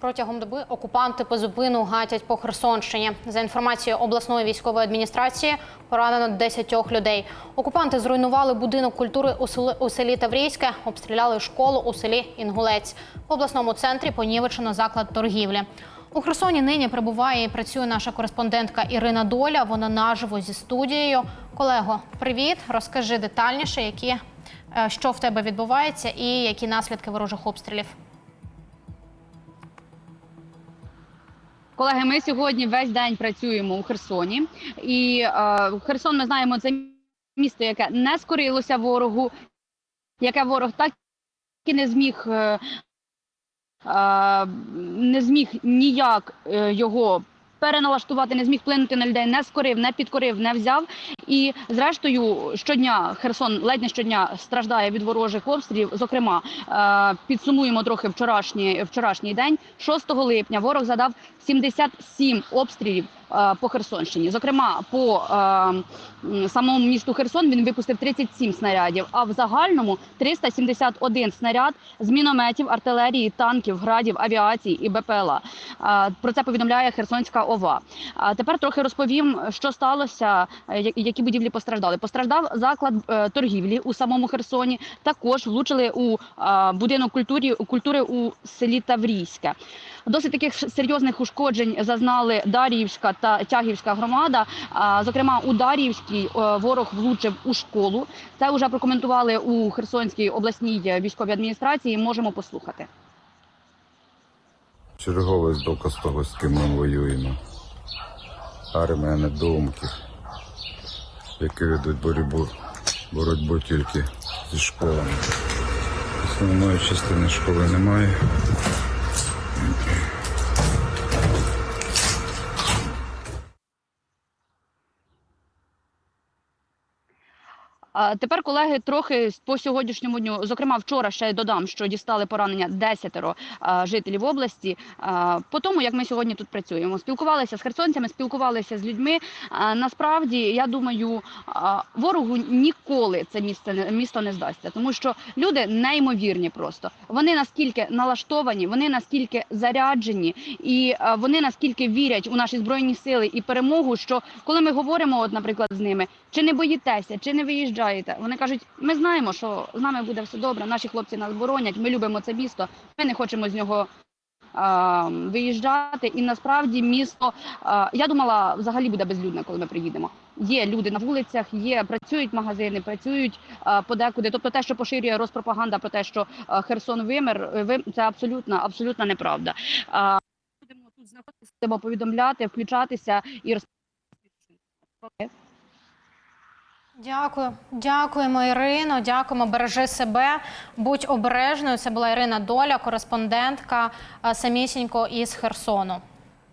Протягом доби окупанти по зупину гатять по Херсонщині. За інформацією обласної військової адміністрації, поранено 10 людей. Окупанти зруйнували будинок культури у селі, у селі Таврійське, обстріляли школу у селі Інгулець. В обласному центрі понівечено заклад торгівлі. У Херсоні нині прибуває і працює наша кореспондентка Ірина Доля. Вона наживо зі студією. Колего, привіт! Розкажи детальніше, які, е, що в тебе відбувається і які наслідки ворожих обстрілів. Колеги, ми сьогодні весь день працюємо у Херсоні, і е, Херсон ми знаємо це місто, яке не скорилося ворогу, яке ворог так і не зміг. Е, е, не зміг ніяк е, його переналаштувати, не зміг вплинути на людей, не скорив, не підкорив, не взяв. І зрештою, щодня Херсон ледь не щодня страждає від ворожих обстрілів. Зокрема, е, підсумуємо трохи вчорашній, вчорашній день. 6 липня ворог задав 77 обстрілів по Херсонщині. Зокрема, по е, самому місту Херсон він випустив 37 снарядів, а в загальному 371 снаряд з мінометів, артилерії, танків, градів, авіації і БПЛА. Е, Про це повідомляє Херсонська ОВА. А тепер трохи розповім, що сталося, е, які будівлі постраждали. Постраждав заклад е, торгівлі у самому Херсоні. Також влучили у е, будинок культури, культури у селі Таврійське. Досить таких серйозних ушкоджень зазнали Дар'ївська та Тягівська громада. Зокрема, у Дар'ївській е, ворог влучив у школу. Це вже прокоментували у Херсонській обласній військовій адміністрації. Можемо послухати. Черговий доказ того, з ким ми воюємо. Армія недоумків, які ведуть боротьбу, боротьбу тільки зі школами. Основної частини школи немає. Тепер, колеги, трохи по сьогоднішньому дню, зокрема, вчора ще додам, що дістали поранення десятеро а, жителів області. По тому, як ми сьогодні тут працюємо, спілкувалися з херсонцями, спілкувалися з людьми. Насправді, я думаю, ворогу ніколи це місце не- місто не здасться, тому що люди неймовірні просто. Вони наскільки налаштовані, вони наскільки заряджені, і вони наскільки вірять у наші збройні сили і перемогу. Що коли ми говоримо, от, наприклад, з ними, чи не боїтеся, чи не виїжджаєте, вони кажуть, ми знаємо, що з нами буде все добре. Наші хлопці нас боронять. Ми любимо це місто. Ми не хочемо з нього. Виїжджати, і насправді місто я думала, взагалі буде безлюдне, коли ми приїдемо. Є люди на вулицях, є працюють магазини, працюють подекуди. Тобто, те, що поширює розпропаганда про те, що Херсон вимер, е, це абсолютно абсолютно неправда. А, Будемо тут знаходитися, повідомляти, включатися і розповідати. Дякую, дякуємо, Ірино. Дякуємо. Бережи себе, будь обережною. Це була Ірина Доля, кореспондентка е, самісінько із Херсону.